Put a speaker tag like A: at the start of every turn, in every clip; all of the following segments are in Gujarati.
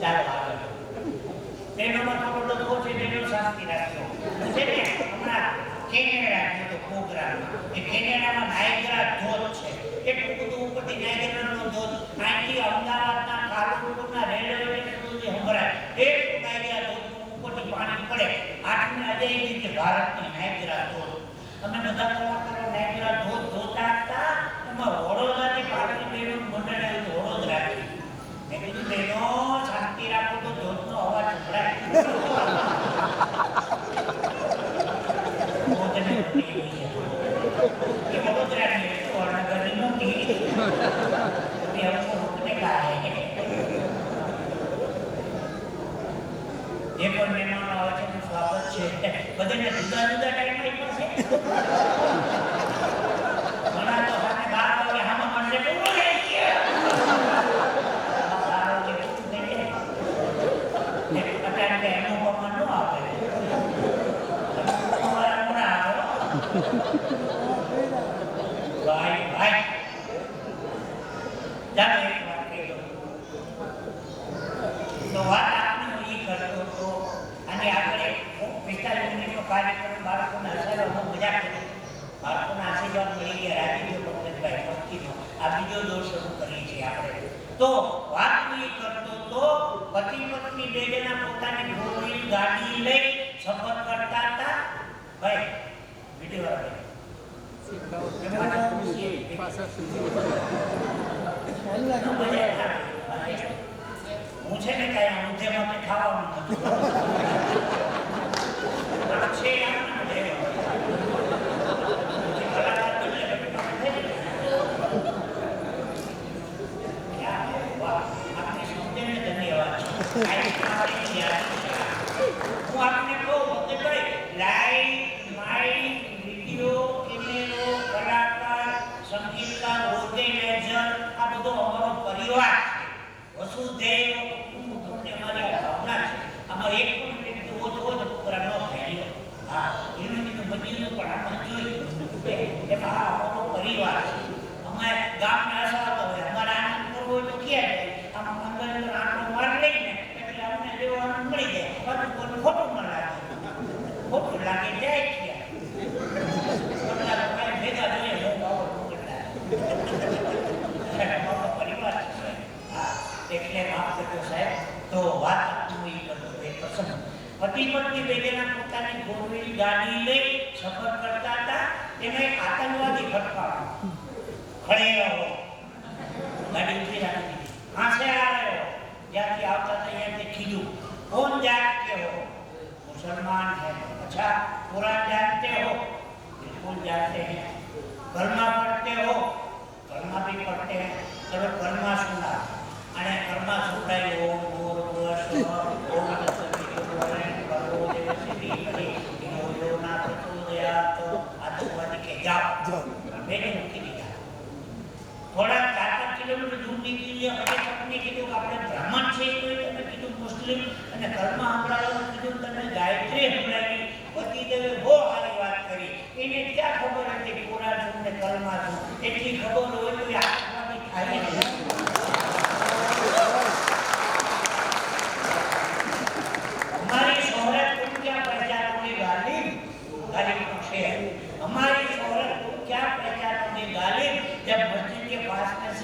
A: ચાલો આગળ બે નંબર આપણો જે હમરાય એ નાયગ્રા પાણી પડે. આટલું આજે રીતે ભારતની નાયગ્રા ધોધ. તમે બધા જે પણ મહેમાનો આવે છે એનું સ્વાગત છે બધાને જુદા જુદા ટાઈમ આપ્યો છે ઘણા તો સામે બાર વાગે હામા મંડળે ઊભો રહી ગયા. બાર વાગે ઊભું થઈ જાય. ને અત્યારે તો એમનું પપ્પા ન આપે. અમારા હમણાં આવે હો. ભાઈ ભાઈ ચાલો એક વાત કહી દઉં તો વાત આપની હું ઈ કરતો હતો અને આપણે પિસ્તાલીસ મિનિટનો કાર્યક્રમ બાળકોના મજા કરી બાળકોના આશીર્વાદ મળી ગયા રાજીવ પંકજભાઈ પંકીનો આ બીજો દોર શરૂ કરીએ છીએ આપણે. તો વાત હું કરતો તો પતિ પત્ની બે જણા પોતાની ફોર ગાડી લઈ સફર કરતા હતા. ભાઈ વીડિયો હું છે ને કઈ હું જેમાં ખાવાનું નથી આ છે આમ ને જે કલાકાર બને એટલે યા વાહ આપને સમજે ને ધન્યવાદ આઈ આપણે યાદ અમારો પરિવાર છે વસુધૈવ કુટુંબકમ અમારી ભાવના આમાં એક પણ વ્યક્તિ ઓછો તો પ્રોગ્રામ ન થાય હા પણ આપણે જોઈએ એમાં અમારો પરિવાર છે અમે ગામને હસાવતા હોય અમારે આનંદ કરવો હોય તો ક્યાં જાય આમ અંદર અંદર આંટો મારી લઈને એટલે અમને જેવો આનંદ મળી જાય બધું કોઈ ખોટું ન લાગે ખોટું લાગે જાય ક્યાં બધા લોકો ભેગા થઈને હું બાવો મોકલતા અમારો પરિવાર છે હા એટલે માફ કરજો સાહેબ તો વાત આપનું ઈ કરતો એ પ્રસંગ પતિ પત્ની બેગેના આતંકવાદી ફટકાવ્યો ખડે રહો ગાડી જ્યાંથી આવતા હતા ત્યાંથી ખીજું કોણ જાત કે હો મુસલમાન હે अच्छा कुरान जानते हो बिल्कुल जानते हैं कलमा पढ़ते हो कलमा भी पढ़ते हैं चलो कलमा सुना અને કલમા સુનાય ઓમ ભૂર ભુવઃ સ્વઃ ઓમ તત્સવિતુર્વરેણ્યં ભર્ગો દેવસ્ય ધીમહિ ધિયો યો ન પ્રચોદયાત આતંકવાદી કે જાઓ બેને મૂકી દીધા થોડા ચાર પાંચ કિલોમીટર દૂર નીકળી ગયા પછી પત્ની કીધું કે આપણે બ્રાહ્મણ છે તો તમે કીધું મુસ્લિમ અને કર્મ સંભળાવ્યું કીધું તમે ગાયત્રી સંભળાવી પતિદેવે બહુ સારી વાત કરી એને ક્યાં ખબર હતી પુરા છું ને કર્મા છું એટલી ખબર હોય તો એ આત્માની થાય જ નહીં. हमारी शोहरत तुम क्या पहचानोगे गालिब गालिब तो शेर हमारी शोहरत तुम क्या पहचानोगे गालिब जब मस्जिद के पास में से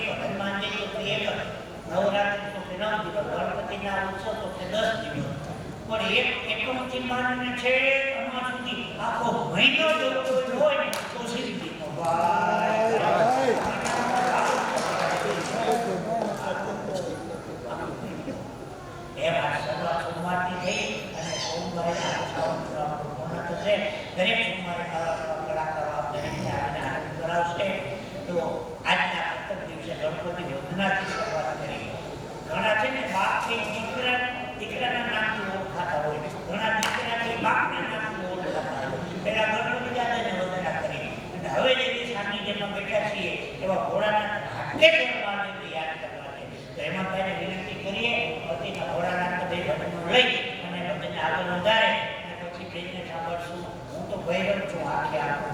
A: એક હનુમાન એક નવરાત્રિ તો કે નવ દિવસ ગણપતિના ઉત્સવ તો કે દસ દિવસ પણ એક એકમથી માંડીને છે હનુમાન સુધી આખો મહિનો જો હોય તો શ્રી ભાઈ એ શરૂઆત સોમવારથી થઈ અને સોમવારે પૂર્ણ થશે દરેક સોમવારે નવા આપ દરેકને આવીને આનંદ તો ગણપતિ વંદનાથી શરૂઆત કરી ઘણા છે ને બાપથી દીકરા દીકરાના નામથી ઓળખાતા હોય ઘણા દીકરાથી બાપના નામથી ઓળખાતા હોય પહેલા ગણપતિ દાદાને વંદના કરી અને હવે જે તે સાનિધ્યમાં બેઠા છીએ એવા ઘોડાના હાથે કરવાને યાદ કરવા છે તો એમાં પહેલે વિનંતી કરીએ પતિના ભોળાનાથ બે લઈ અને બધાને આગળ વધારે અને પછી બેને સાંભળશું. હું તો ભૈરવ છું, આખે આખું